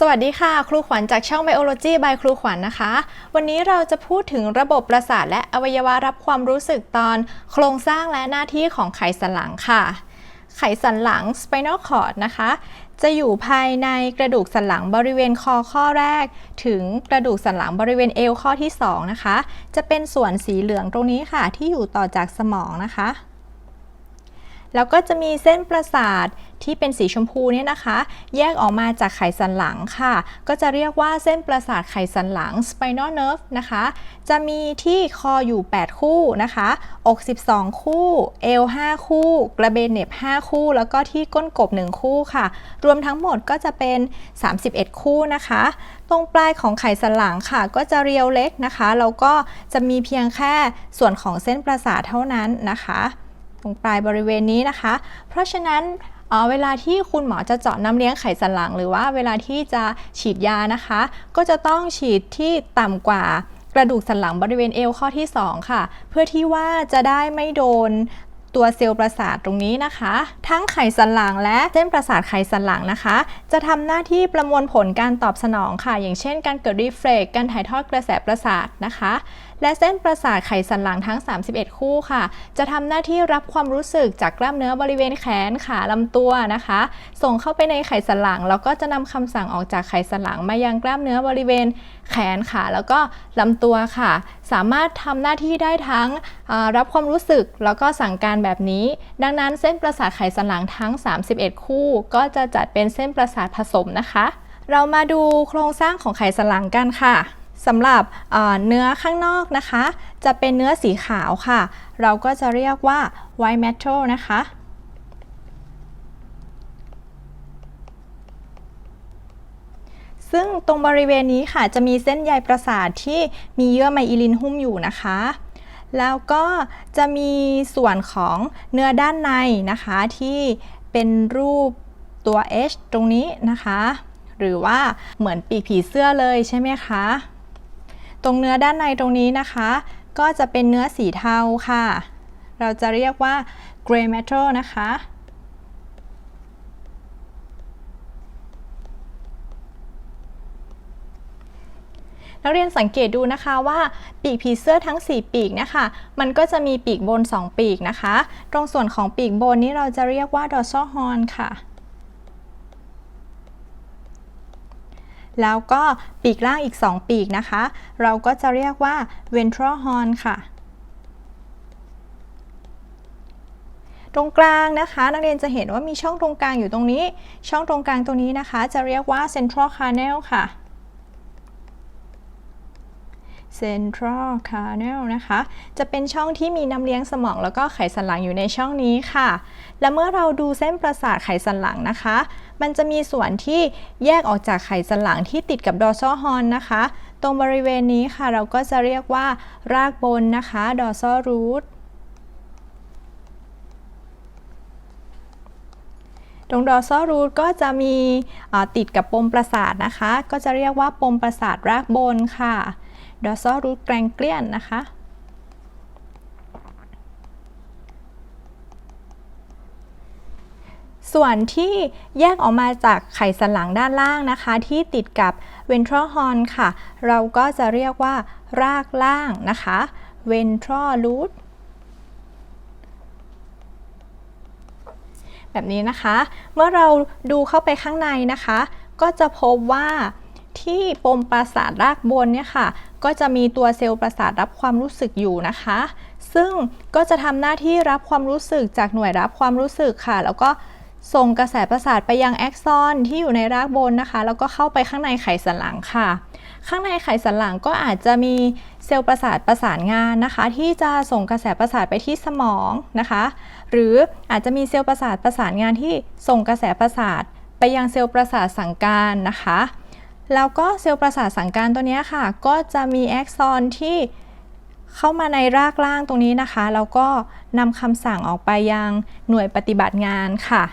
สวัสดีค่ะ ครูขวัญจากช่อง Biology by ครูขวัญนะคะ วันนี้เราจะพูดถึงระบบประสาทและอวัยวะรับความรู้สึกตอน โครงสร้างและหน้าที่ของไขสันหลังค่ะ ไขสันหลัง spinal cord นะคะ จะอยู่ภายในกระดูกสันหลังบริเวณคอข้อแรก ถึงกระดูกสันหลังบริเวณเอวข้อที่ 2 นะคะ จะเป็นส่วนสีเหลืองตรงนี้ค่ะ ที่อยู่ต่อจากสมองนะคะ แล้วก็จะมีเส้นประสาทที่เป็นสีชมพูเนี่ยนะคะ แยกออกมาจากไขสันหลังค่ะ ก็จะเรียกว่าเส้นประสาทไขสันหลัง spinal nerve นะคะ จะมีที่คออยู่ 8 คู่นะคะ อก 12 คู่ เอว 5 คู่ กระเบนเน็บ 5 คู่ แล้วก็ที่ก้นกบ 1 คู่ค่ะ รวมทั้งหมดก็จะเป็น 31 คู่นะคะ ตรงปลายของไขสันหลังค่ะ ก็จะเรียวเล็กนะคะ แล้วก็จะมีเพียงแค่ส่วนของเส้นประสาทเท่านั้นนะคะ ตรงปลายบริเวณนี้นะคะ เพราะฉะนั้นเเวลาที่คุณหมอจะเจาะน้ำเลี้ยงไขสันหลัง หรือว่าเวลาที่จะฉีดยานะคะ ก็จะต้องฉีดที่ต่ำกว่ากระดูกสันหลังบริเวณเอวข้อที่ 2 ค่ะ เพื่อที่ว่าจะได้ไม่โดนตัวเซลล์ประสาทตรงนี้นะคะ ทั้งไขสันหลังและเส้นประสาทไขสันหลังนะคะ จะทำหน้าที่ประมวลผลการตอบสนองค่ะ อย่างเช่น การเกิดรีเฟล็กการถ่ายทอดกระแสประสาทนะคะและเส้นประสาทไขสันหลังทั้ง 31 คู่ค่ะ จะทำหน้าที่รับความรู้สึกจากกล้ามเนื้อบริเวณแขนขาลำตัวนะคะ ส่งเข้าไปในไขสันหลัง แล้วก็จะนำคำสั่งออกจากไขสันหลังมายังกล้ามเนื้อบริเวณแขนขาแล้วก็ลำตัวค่ะ สามารถทำหน้าที่ได้ทั้งรับความรู้สึกแล้วก็สั่งการแบบนี้ ดังนั้นเส้นประสาทไขสันหลังทั้ง 31 คู่ ก็จะจัดเป็นเส้นประสาทผสมนะคะ เรามาดูโครงสร้างของไขสันหลังกันค่ะ สำหรับเนื้อข้างนอกนะคะ จะเป็นเนื้อสีขาวค่ะ เราก็จะเรียกว่า white metal นะคะ ซึ่งตรงบริเวณนี้ค่ะ จะมีเส้นใยประสาทที่มีเยื่อไมอิลินหุ้มอยู่นะคะ แล้วก็จะมีส่วนของเนื้อด้านในนะคะ ที่เป็นรูปตัว H ตรงนี้นะคะ หรือว่าเหมือนปีกผีเสื้อเลยใช่ไหมคะ ตรงเนื้อด้านในตรงนี้นะคะ ก็จะเป็นเนื้อสีเทาค่ะ เราจะเรียกว่า gray metal นะคะ นักเรียนสังเกตดูนะคะว่าปีกผีเสื้อทั้ง 4 ปีกนะคะ มันก็จะมีปีกบน 2 ปีกนะคะ ตรงส่วนของปีกบนนี้เราจะเรียกว่า dorsal horn ค่ะ แล้วก็ปีกล่างอีก 2 ปีกนะคะ เราก็จะเรียกว่า ventral horn ค่ะ ตรงกลางนะคะ นักเรียนจะเห็นว่ามีช่องตรงกลางอยู่ตรงนี้ ช่องตรงกลางตรงนี้นะคะ จะเรียกว่า central canal ค่ะ central canal นะคะ จะเป็นช่องที่มีน้ำเลี้ยงสมองแล้วก็ไขสันหลังอยู่ในช่องนี้ค่ะ และเมื่อเราดูเส้นประสาทไขสันหลังนะคะ มันจะมีส่วนที่แยกออกจากไขสันหลังที่ติดกับ dorsal horn นะคะ ตรงบริเวณนี้ค่ะเราก็จะเรียกว่ารากบนนะคะ dorsal root ตรง dorsal root ก็จะมีติดกับปมประสาทนะคะ ก็จะเรียกว่าปมประสาทรากบนค่ะ dorsal root ganglion นะคะ ส่วนที่แยกออกมาจากไขสันหลังด้านล่างนะคะ ที่ติดกับ ventral horn ค่ะ เราก็จะเรียกว่ารากล่างนะคะ ventral root แบบนี้นะคะ เมื่อเราดูเข้าไปข้างในนะคะ ก็จะพบว่าที่ปมประสาทรากบนเนี่ยค่ะ ก็จะมีตัวเซลล์ประสาทรับความรู้สึกอยู่นะคะ ซึ่งก็จะทำหน้าที่รับความรู้สึกจากหน่วยรับความรู้สึกค่ะ แล้วก็ส่งกระแสประสาทไปยังแอ็กซอนที่อยู่ในรากบนนะคะ แล้วก็เข้าไปข้างในไขสันหลังค่ะ ข้างในไขสันหลังก็อาจจะมีเซลล์ประสาทประสานงานนะคะ ที่จะส่งกระแสประสาทไปที่สมองนะคะ หรืออาจจะมีเซลล์ประสาทประสานงานที่ส่งกระแสประสาทไปยังเซลล์ประสาทสั่งการนะคะ แล้วก็เซลล์ประสาทสั่งการตัวนี้ค่ะ ก็จะมีแอ็กซอนที่เข้ามาในรากล่างตรงนี้นะคะ แล้วก็นำคำสั่งออกไปยังหน่วยปฏิบัติงานค่ะ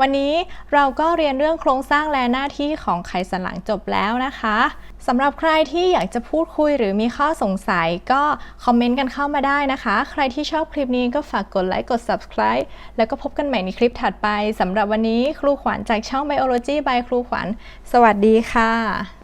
วันนี้เราก็เรียนเรื่องโครงสร้างและหน้าที่ของไขสันหลังจบแล้วนะคะสำหรับใครที่อยากจะพูดคุยหรือมีข้อสงสัยก็คอมเมนต์กันเข้ามาได้นะคะ ใครที่ชอบคลิปนี้ก็ฝากกดไลค์กด subscribe แล้วก็พบกันใหม่ในคลิปถัดไปสำหรับวันนี้ครูขวัญจากช่อง Biology by ครูขวัญ สวัสดีค่ะ